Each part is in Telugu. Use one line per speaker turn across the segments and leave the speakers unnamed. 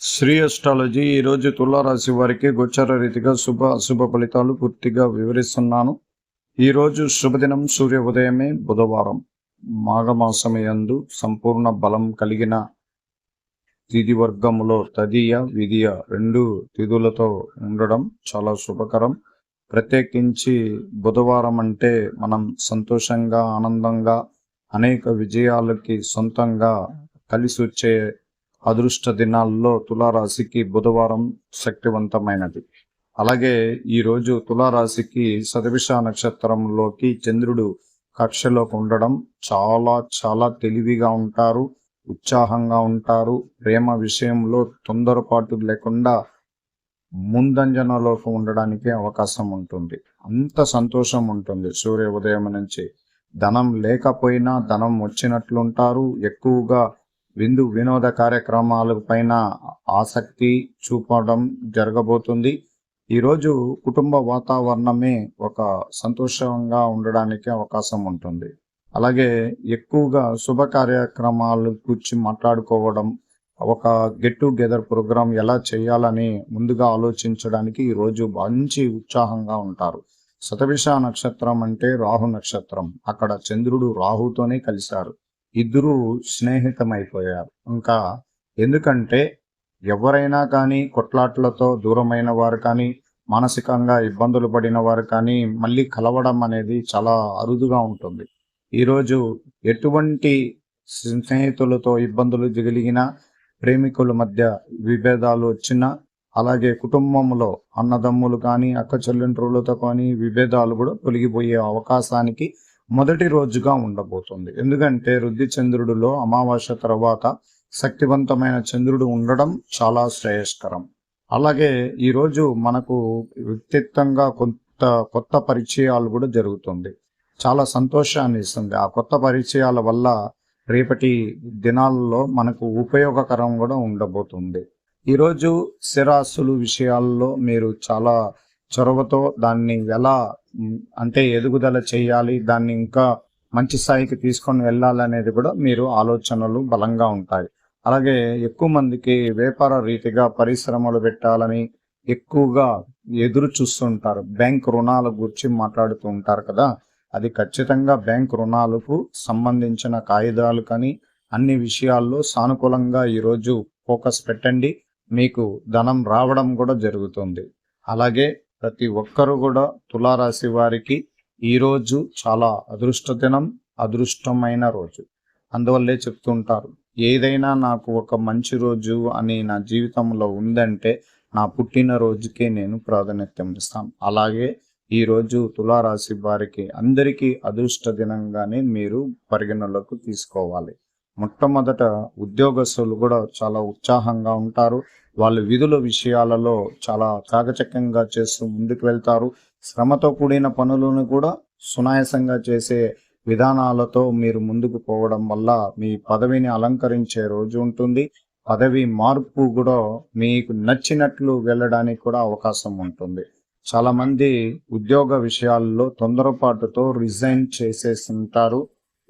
శ్రీ అస్ట్రాలజీ ఈరోజు తులారాశి వారికి గోచర రీతిగా శుభ అశుభ ఫలితాలు పూర్తిగా వివరిస్తున్నాను. ఈరోజు శుభదినం సూర్య ఉదయమే బుధవారం. మాఘమాసమయందు సంపూర్ణ బలం కలిగిన తిథి వర్గములో తదియ విధియ రెండు తిథులతో ఉండడం చాలా శుభకరం. ప్రత్యేకించి బుధవారం అంటే మనం సంతోషంగా ఆనందంగా అనేక విజయాలకి సొంతంగా కలిసి వచ్చే అదృష్ట దినాల్లో తులారాశికి బుధవారం శక్తివంతమైనది. అలాగే ఈరోజు తులారాశికి సదవిష నక్షత్రంలోకి చంద్రుడు కక్షలోకి ఉండడం చాలా చాలా తెలివిగా ఉంటారు ఉత్సాహంగా ఉంటారు. ప్రేమ విషయంలో తొందరపాటు లేకుండా ముందంజనలోకి ఉండడానికి అవకాశం ఉంటుంది. అంత సంతోషం ఉంటుంది సూర్య ఉదయం నుంచి. ధనం లేకపోయినా ధనం వచ్చినట్లుంటారు. ఎక్కువగా విందు వినోద కార్యక్రమాల పైన ఆసక్తి చూపడం జరగబోతుంది. ఈరోజు కుటుంబ వాతావరణమే ఒక సంతోషంగా ఉండడానికి అవకాశం ఉంటుంది. అలాగే ఎక్కువగా శుభ కార్యక్రమాలు కూర్చి మాట్లాడుకోవడం ఒక గెట్ టుగెదర్ ప్రోగ్రామ్ ఎలా చేయాలని ముందుగా ఆలోచించడానికి ఈరోజు మంచి ఉత్సాహంగా ఉంటారు. శతవిష నక్షత్రం అంటే రాహు నక్షత్రం. అక్కడ చంద్రుడు రాహుతోనే కలిశారు. ఇద్దరు స్నేహితమైపోయారు. ఇంకా ఎందుకంటే ఎవరైనా కానీ కొట్లాట్లతో దూరమైన వారు కానీ మానసికంగా ఇబ్బందులు పడిన వారు కానీ మళ్ళీ కలవడం అనేది చాలా అరుదుగా ఉంటుంది. ఈరోజు ఎటువంటి స్నేహితులతో ఇబ్బందులు జరిగినా ప్రేమికుల మధ్య విభేదాలు వచ్చినా అలాగే కుటుంబంలో అన్నదమ్ములు కానీ అక్క చెల్లెండ్రులతో కానీ విభేదాలు కూడా తొలగిపోయే అవకాశానికి మొదటి రోజుగా ఉండబోతుంది. ఎందుకంటే రుద్ది చంద్రుడిలో అమావాస్య తర్వాత శక్తివంతమైన చంద్రుడు ఉండడం చాలా శ్రేయస్కరం. అలాగే ఈరోజు మనకు వ్యక్తిత్వంగా కొంత కొత్త పరిచయాలు కూడా జరుగుతుంది. చాలా సంతోషాన్ని ఇస్తుంది. ఆ కొత్త పరిచయాల వల్ల రేపటి దినాల్లో మనకు ఉపయోగకరం కూడా ఉండబోతుంది. ఈరోజు స్థిరాస్తులు విషయాల్లో మీరు చాలా చొరవతో దాన్ని ఎలా అంటే ఎదుగుదల చేయాలి దాన్ని ఇంకా మంచి స్థాయికి తీసుకొని వెళ్ళాలనేది కూడా మీరు ఆలోచనలు బలంగా ఉంటాయి. అలాగే ఎక్కువ మందికి వ్యాపార రీతిగా పరిశ్రమలు పెట్టాలని ఎక్కువగా ఎదురు చూస్తుంటారు. బ్యాంక్ రుణాల గురించి మాట్లాడుతూ ఉంటారు కదా. అది ఖచ్చితంగా బ్యాంక్ రుణాలకు సంబంధించిన కాగితాలు కానీ అన్ని విషయాల్లో సానుకూలంగా ఈరోజు ఫోకస్ పెట్టండి. మీకు ధనం రావడం కూడా జరుగుతుంది. అలాగే ప్రతి ఒక్కరు కూడా తులారాశి వారికి ఈరోజు చాలా అదృష్ట దినం అదృష్టమైన రోజు. అందువల్లే చెప్తుంటారు ఏదైనా నాకు ఒక మంచి రోజు అని నా జీవితంలో ఉందంటే నా పుట్టినరోజుకే నేను ప్రాధాన్యత ఇస్తాను అలాగే ఈ రోజు తులారాశి వారికి అందరికీ అదృష్ట దినంగానే మీరు పరిగణలోకి తీసుకోవాలి. మొట్టమొదట ఉద్యోగస్తులు కూడా చాలా ఉత్సాహంగా ఉంటారు. వాళ్ళు విధుల విషయాలలో చాలా చాకచక్యంగా చేస్తూ ముందుకు వెళ్తారు. శ్రమతో కూడిన పనులను కూడా సునాయాసంగా చేసే విధానాలతో మీరు ముందుకు పోవడం వల్ల మీ పదవిని అలంకరించే రోజు ఉంటుంది. పదవి మార్పు కూడా మీకు నచ్చినట్లు వెళ్ళడానికి కూడా అవకాశం ఉంటుంది. చాలా మంది ఉద్యోగ విషయాల్లో తొందరపాటుతో రిజైన్ చేసేస్తుంటారు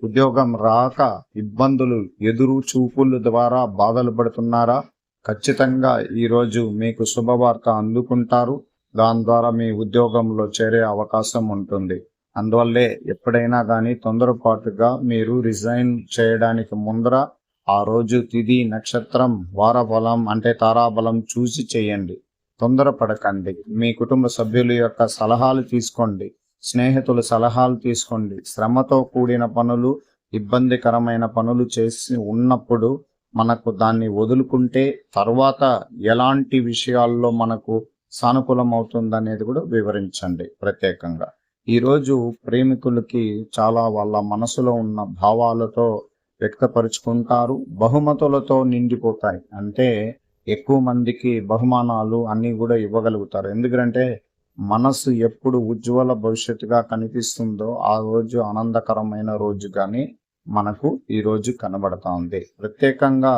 ఉద్యోగం రాక ఇబ్బందులు ఎదురు చూపుల ద్వారా బాధలు పడుతున్నారా? ఖచ్చితంగా ఈరోజు మీకు శుభవార్త అందుకుంటారు. దాని ద్వారా మీ ఉద్యోగంలో చేరే అవకాశం ఉంటుంది. అందువల్లే ఎప్పుడైనా కానీ తొందరపాటుగా మీరు రిజైన్ చేయడానికి ముందర ఆ రోజు తిది నక్షత్రం వారబలం అంటే తారాబలం చూసి చేయండి. తొందరపడకండి. మీ కుటుంబ సభ్యుల యొక్క సలహాలు తీసుకోండి. స్నేహితుల సలహాలు తీసుకోండి. శ్రమతో కూడిన పనులు ఇబ్బందికరమైన పనులు చేసి ఉన్నప్పుడు మనకు దాన్ని వదులుకుంటే తర్వాత ఎలాంటి విషయాల్లో మనకు సానుకూలం అవుతుందనేది కూడా వివరించండి ప్రత్యేకంగా. ఈరోజు ప్రేమికులకి చాలా వాళ్ళ మనసులో ఉన్న భావాలతో వ్యక్తపరుచుకుంటారు బహుమతులతో నిండిపోతాయి. అంటే ఎక్కువ మందికి బహుమానాలు అన్నీ కూడా ఇవ్వగలుగుతారు. ఎందుకంటే మనసు ఎప్పుడు ఉజ్వల భవిష్యత్తుగా కనిపిస్తుందో ఆ రోజు ఆనందకరమైన రోజు కానీ మనకు ఈరోజు కనబడతా ఉంది ప్రత్యేకంగా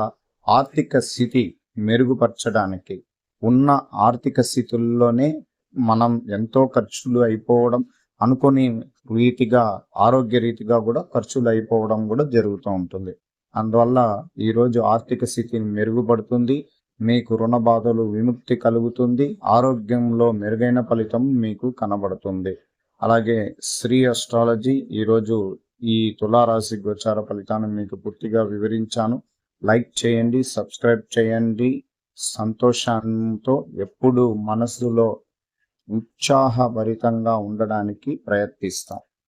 ఆర్థిక స్థితి మెరుగుపరచడానికి ఉన్న ఆర్థిక స్థితుల్లోనే మనం ఎంతో ఖర్చులు అయిపోవడం అనుకోని రీతిగా ఆరోగ్య రీతిగా కూడా ఖర్చులు అయిపోవడం కూడా జరుగుతూ ఉంటుంది. అందువల్ల ఈరోజు ఆర్థిక స్థితి మెరుగుపడుతుంది మీకు రుణ బాధలు విముక్తి కలుగుతుంది ఆరోగ్యంలో మెరుగైన ఫలితం మీకు కనబడుతుంది. అలాగే శ్రీ అస్ట్రాలజీ ఈరోజు ఈ తులారాశి గోచార ఫలితాన్ని మీకు పూర్తిగా వివరించాను. లైక్ చేయండి సబ్స్క్రైబ్ చేయండి. సంతోషంతో ఎప్పుడు మనసులో ఉత్సాహభరితంగా ఉండడానికి ప్రయత్నిస్తాం.